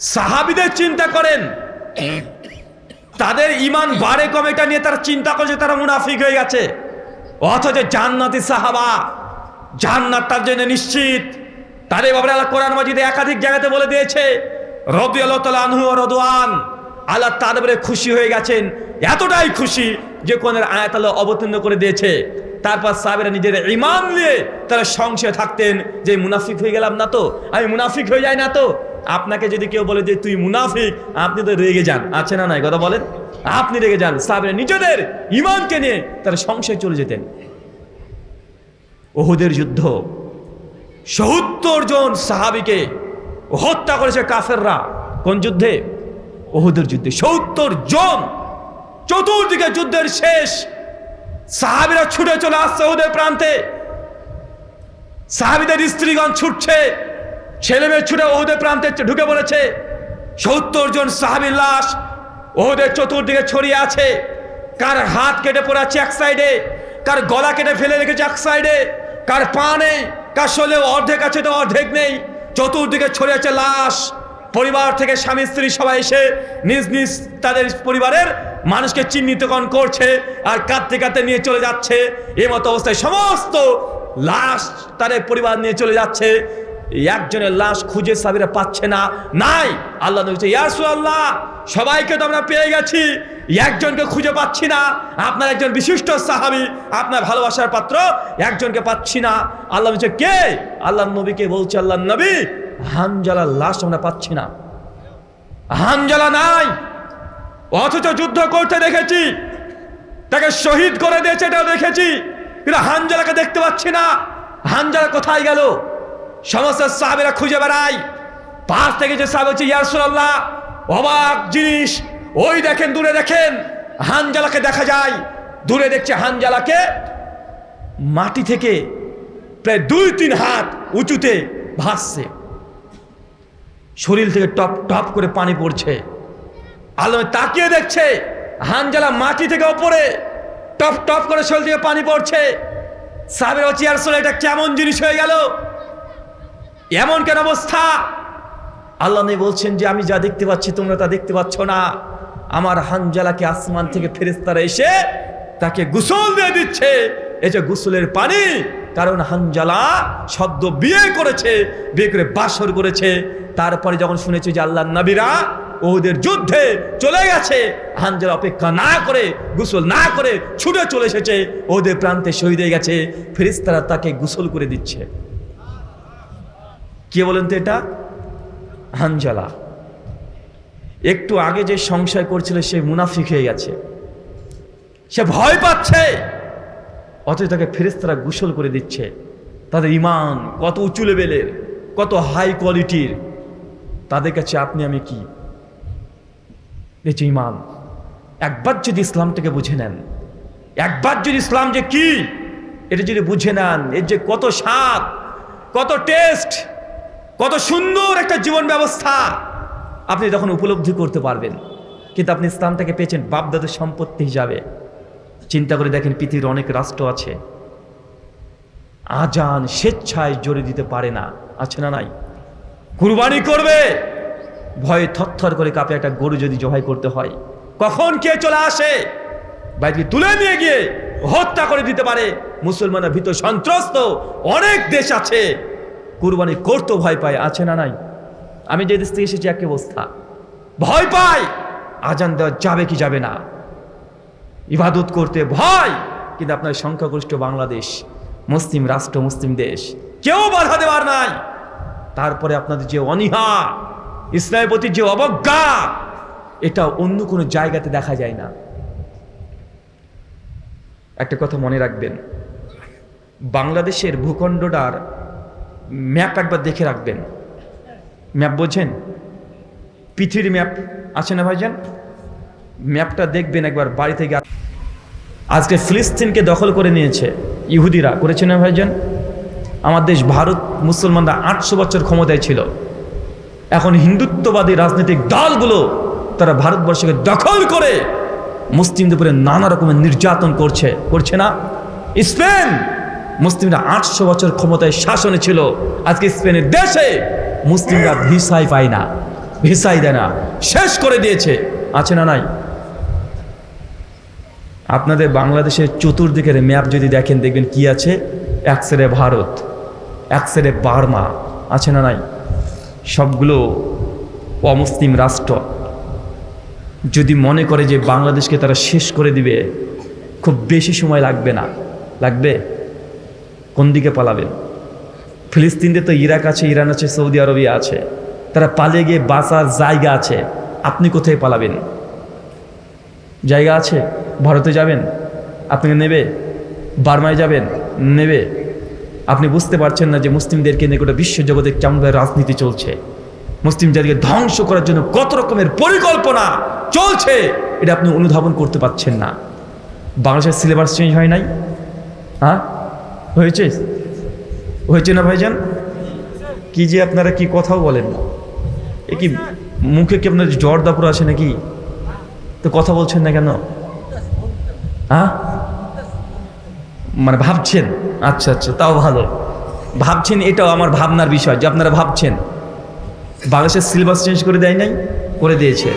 সাহাবিদের চিন্তা করেন। তাদের ইমান বাড়ে কবে এটা নিয়ে তারা চিন্তা করছে তারা মুনাফিক হয়ে গেছে। অথচ জান্নাতি সাহাবা, জান্নাত তার জন্য নিশ্চিত। তাদের বাবার আল্লাহ কোরআন মাজিদে একাধিক জায়গাতে বলে দিয়েছে রবি আল্লাহ তালা আনহু রদওয়ান, আল্লাহ তাদের খুশি হয়ে গেছেন। এতটাই খুশি যে কোনের আয়াত আল্লাহ অবতীর্ণ করে দিয়েছে। তারপর সাহেবেরা নিজের ইমান নিয়ে তারা সংশয় থাকতেন যে মুনাফিক হয়ে গেলাম না তো? আমি মুনাফিক হয়ে যাই না তো? আপনাকে যদি কেউ বলে যে তুই মুনাফিক, আপনি তো রেগে যান। আছে না নাই? কথা বলেন। আপনি রেগে যান। সাহেবেরা নিজেদের ইমানকে নিয়ে তারা সংশয় চলে যেতেন। ওহুদের যুদ্ধ। সত্তর জন সাহাবিকে হত্যা করেছে কাফেররা। কোন যুদ্ধে? ওহুদের যুদ্ধে। সত্তর জন। চতুর্দিকে যুদ্ধের শেষ। সাহাবিরা ছুটে চলে আসছে ওদের প্রান্তে। সাহাবিদের স্ত্রীগণ ছুটছে। ছেলে মেয়ে ছুটে ওদের প্রান্তে ঢুকে পড়েছে সত্তর জন সাহাবির লাশ ওদের চতুর্দিকে ছড়িয়ে আছে। কার হাত কেটে পড়ে আছে এক সাইডে, কার গলা কেটে ফেলে রেখেছে এক সাইডে, কার পা নেই, কার শোলে অর্ধেক আছে তো অর্ধেক নেই, চতুর্দিকে ছড়িয়ে আছে লাশ। পরিবার থেকে স্বামী, স্ত্রী সবাই এসে নিজ নিজ তাদের পরিবারের মানুষকে চিহ্নিতকরণ করছে আর কাঁদতে কাঁদতে নিয়ে চলে যাচ্ছে। এ মতো অবস্থায় সমস্ত লাশ তাদের পরিবার নিয়ে চলে যাচ্ছে। একজনের লাশ খুঁজে সাবিরা পাচ্ছে না। নাই। আল্লাহ নবী রাসূলুল্লাহ, সবাইকে তো আমরা পেয়ে গেছি। একজনকে খুঁজে পাচ্ছি না। আপনার একজন বিশিষ্ট সাহাবী, আপনার ভালোবাসার পাত্র, একজনকে পাচ্ছি না। আল্লাহ বলছে, কে? আল্লাহ নবীকে বলছে, আল্লাহ নবী, হানজালার লাশ আমরা পাচ্ছি না। হানজালা নাই। অথচ যুদ্ধ করতে দেখেছি। তাকে শহীদ করে দিয়েছে, এটাও দেখেছি। কিন্তু হানজালাকে দেখতে পাচ্ছি না। হানজালা কোথায় গেল? সমস্ত সাহাবেরা খুঁজে বেড়ায়। পাশ থেকে যে সাহাব হচ্ছে ইয়ারসুল্লাহ অবাক জিনিস। ওই দেখেন, দূরে দেখেন, হানজালাকে দেখা যায়। দূরে দেখছে হানজালাকে মাটি থেকে প্রায় দুই তিন হাত উঁচুতে ভাসছে। শরীর থেকে টপ টপ করে পানি পড়ছে। আলমে তাকিয়ে দেখছে, হানজালা মাটি থেকে ওপরে টপ টপ করে শরীর থেকে পানি পড়ছে। সাহেবের চেয়ার সোলে এটা কেমন জিনিস হয়ে গেল? এমন কেন অবস্থা? আল্লাহ নেই বলছেন যে, আমি যা দেখতে পাচ্ছি, তোমরা তা দেখতে পাচ্ছ না। আমার হানজালাকে আসমান থেকে ফেরেস্তারা এসে তাকে গোসল দিয়ে দিচ্ছে। যে গোসলের পানি, কারণ হানজালা শব্দ বিয়ে করেছে, বিয়ে করে বাসর করেছে। তারপরে যখন শুনেছে যে আল্লাহ নবীরা ওদের যুদ্ধে চলে গেছে, হানজালা অপেক্ষা না করে, গোসল না করে ছুটে চলে এসেছে ওদের প্রান্তে শহীদ হয়ে গেছে। ফেরিস্তারা তাকে গোসল করে দিচ্ছে। কে বলেন তো এটা? হানজালা একটু আগে যে সংশয় করছিল, সে মুনাফিক হয়ে গেছে। সে ভয় পাচ্ছে। অথচ তাকে ফেরেস্তারা গোসল করে দিচ্ছে। তাদের ইমান কত উঁচু লেভেলের, কত হাই কোয়ালিটির তাদের কাছে আপনি, আমি কি? ইমান একবার যদি ইসলামটাকে বুঝে নেন, একবার যদি ইসলাম যে কি, এটা যদি বুঝে নেন, এর যে কত স্বাদ, কত টেস্ট কত সুন্দর একটা জীবন ব্যবস্থা আপনি তখন উপলব্ধি করতে পারবেন। কিন্তু আপনি ইসলামটাকে পেয়েছেন বাপদাদের সম্পত্তি হিসাবে। চিন্তা করে দেখেন পৃথিবীর অনেক রাষ্ট্র আছে। আজান স্বেচ্ছায় জোরে দিতে পারে না। আছে না নাই? কুরবানি করবে। ভয়ে থরথর করে কাপে একটা গরু যদি জবাই করতে হয়। কখন কে চলে আসে? বাইরে তুলে নিয়ে গিয়ে হত্যা করে দিতে পারে। মুসলমানের ভিতর সন্ত্রস্ত। অনেক দেশ আছে। কুরবানি করতেও ভয় পায়, আছে না নাই? আমি যে দেশ থেকে এসেছি এক অবস্থা। ভয় পাই আজান দেওয়া যাবে কি যাবে না? ইবাদত করতে ভয়! কিন্তু আপনার সংখ্যাগরিষ্ঠ বাংলাদেশ, মুসলিম রাষ্ট্র, মুসলিম দেশ, কেউ বাধা দেওয়ার নাই। তারপরে আপনাদের যে অনীহা, ইসলামের প্রতি যে অবজ্ঞা, এটা অন্য কোনো জায়গাতে দেখা যায় না। একটা কথা মনে রাখবেন। বাংলাদেশের ভূখণ্ডটার ম্যাপ একবার দেখে রাখবেন। ম্যাপ বোঝেন? পৃথিবীর ম্যাপ আছে না ভাইজান? ম্যাপটা দেখবেন একবার বাড়ি থেকে আজকে ফিলিস্তিনকে দখল করে নিয়েছে ইহুদিরা। করেছে না ভাইজান? আমার দেশ ভারত, মুসলমানরা আটশো বছর ক্ষমতায় ছিল। এখন হিন্দুত্ববাদী রাজনৈতিক দলগুলো তারা ভারতবর্ষকে দখল করে মুসলিমদের উপরে নানা রকমের নির্যাতন করছে। করছে না? স্পেন! মুসলিমরা আটশো বছর ক্ষমতায় শাসনে ছিল। আজকে স্পেনের দেশে মুসলিমরা ভিসাই পায় না, ভিসাই দেয় না, শেষ করে দিয়েছে। আছে না নাই? আপনাদের বাংলাদেশের চতুর্দিকের ম্যাপ যদি দেখেন, দেখবেন কি আছে? এক সাইডে ভারত এক সাইডে বার্মা, আছে না নাই? সবগুলো অমুসলিম রাষ্ট্র। যদি মনে করে যে বাংলাদেশকে তারা শেষ করে দিবে, খুব বেশি সময় লাগবে না। লাগবে? কোন দিকে পালাবেন ফিলিস্তিনদের তো ইরাক আছে, ইরান আছে, সৌদি আরবিয়া আছে। তারা পালিয়ে গিয়ে বাঁচার জায়গা আছে। আপনি কোথায় পালাবেন? জায়গা আছে? ভারতে যাবেন? আপনাকে নেবে? বার্মায় যাবেন? নেবে। আপনি বুঝতে পারছেন না যে মুসলিমদেরকে নিয়ে গোটা বিশ্বজগতে কেমনভাবে রাজনীতি চলছে। মুসলিম জাতিকে ধ্বংস করার জন্য কত রকমের পরিকল্পনা চলছে, এটা আপনি অনুধাবন করতে পারছেন না। বাংলাদেশের সিলেবাস চেঞ্জ হয় নাই? হ্যাঁ? হয়েছে? হয়েছে না ভাইজান? কি যে আপনারা কি কথাও বলেন না। এ কি, মুখে কি আপনার জ্বর দাপুর আছে নাকি? তো কথা বলছেন না কেন? হ্যাঁ? মানে ভাবছেন? আচ্ছা আচ্ছা তাও ভালো। ভাবছেন এটাও আমার ভাবনার বিষয় যে আপনারা ভাবছেন। বাংলাদেশের সিলেবাস চেঞ্জ করে দেয় নাই, করে দিয়েছে।